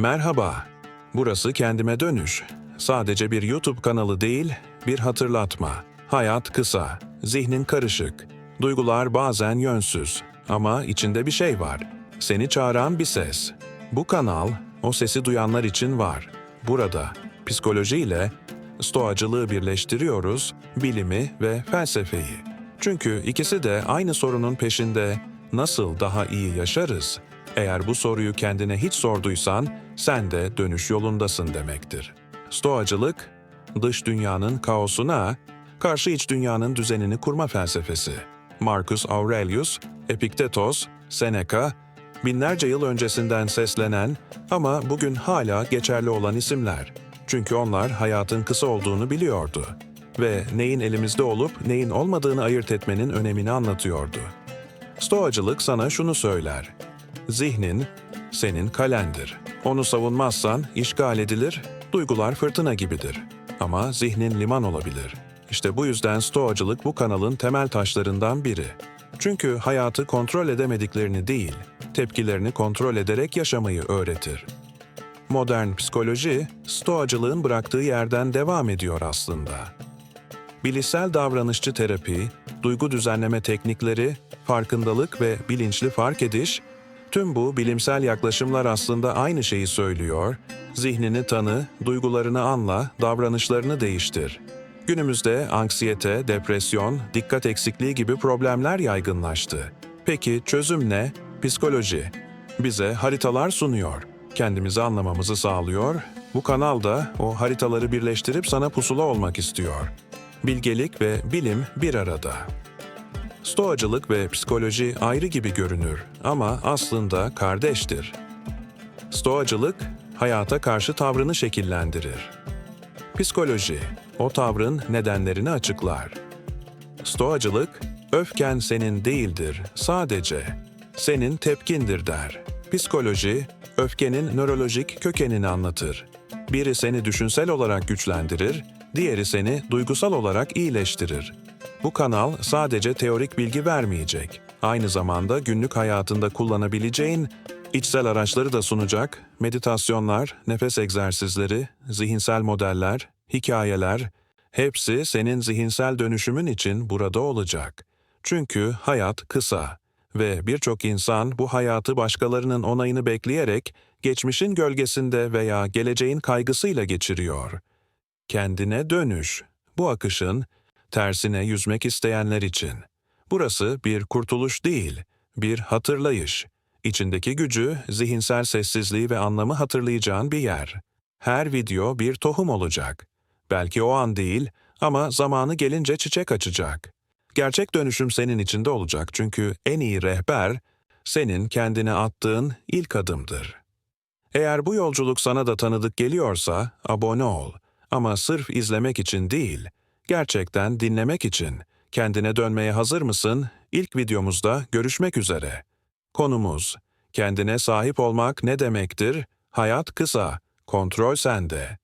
Merhaba, burası Kendime Dönüş. Sadece bir YouTube kanalı değil, bir hatırlatma. Hayat kısa, zihnin karışık, duygular bazen yönsüz ama içinde bir şey var. Seni çağıran bir ses. Bu kanal, o sesi duyanlar için var. Burada, psikoloji ile stoacılığı birleştiriyoruz, bilimi ve felsefeyi. Çünkü ikisi de aynı sorunun peşinde nasıl daha iyi yaşarız? Eğer bu soruyu kendine hiç sorduysan, sen de dönüş yolundasın demektir. Stoacılık, dış dünyanın kaosuna, karşı iç dünyanın düzenini kurma felsefesi. Marcus Aurelius, Epiktetos, Seneca, binlerce yıl öncesinden seslenen ama bugün hala geçerli olan isimler. Çünkü onlar hayatın kısa olduğunu biliyordu ve neyin elimizde olup neyin olmadığını ayırt etmenin önemini anlatıyordu. Stoacılık sana şunu söyler. Zihnin senin kalendir. Onu savunmazsan işgal edilir, duygular fırtına gibidir. Ama zihnin liman olabilir. İşte bu yüzden stoacılık bu kanalın temel taşlarından biri. Çünkü hayatı kontrol edemediklerini değil, tepkilerini kontrol ederek yaşamayı öğretir. Modern psikoloji, stoacılığın bıraktığı yerden devam ediyor aslında. Bilişsel davranışçı terapi, duygu düzenleme teknikleri, farkındalık ve bilinçli fark ediş, tüm bu bilimsel yaklaşımlar aslında aynı şeyi söylüyor. Zihnini tanı, duygularını anla, davranışlarını değiştir. Günümüzde anksiyete, depresyon, dikkat eksikliği gibi problemler yaygınlaştı. Peki çözüm ne? Psikoloji. Bize haritalar sunuyor. Kendimizi anlamamızı sağlıyor. Bu kanal da o haritaları birleştirip sana pusula olmak istiyor. Bilgelik ve bilim bir arada. Stoacılık ve psikoloji ayrı gibi görünür ama aslında kardeştir. Stoacılık, hayata karşı tavrını şekillendirir. Psikoloji, o tavrın nedenlerini açıklar. Stoacılık, öfken senin değildir, sadece senin tepkindir der. Psikoloji, öfkenin nörolojik kökenini anlatır. Biri seni düşünsel olarak güçlendirir, diğeri seni duygusal olarak iyileştirir. Bu kanal sadece teorik bilgi vermeyecek. Aynı zamanda günlük hayatında kullanabileceğin içsel araçları da sunacak. Meditasyonlar, nefes egzersizleri, zihinsel modeller, hikayeler, hepsi senin zihinsel dönüşümün için burada olacak. Çünkü hayat kısa ve birçok insan bu hayatı başkalarının onayını bekleyerek geçmişin gölgesinde veya geleceğin kaygısıyla geçiriyor. Kendine dönüş. Bu akışın tersine yüzmek isteyenler için. Burası bir kurtuluş değil, bir hatırlayış. İçindeki gücü, zihinsel sessizliği ve anlamı hatırlayacağın bir yer. Her video bir tohum olacak. Belki o an değil ama zamanı gelince çiçek açacak. Gerçek dönüşüm senin içinde olacak çünkü en iyi rehber senin kendine attığın ilk adımdır. Eğer bu yolculuk sana da tanıdık geliyorsa abone ol. Ama sırf izlemek için değil, gerçekten dinlemek için. Kendine dönmeye hazır mısın? İlk videomuzda görüşmek üzere. Konumuz, kendine sahip olmak ne demektir? Hayat kısa, kontrol sende.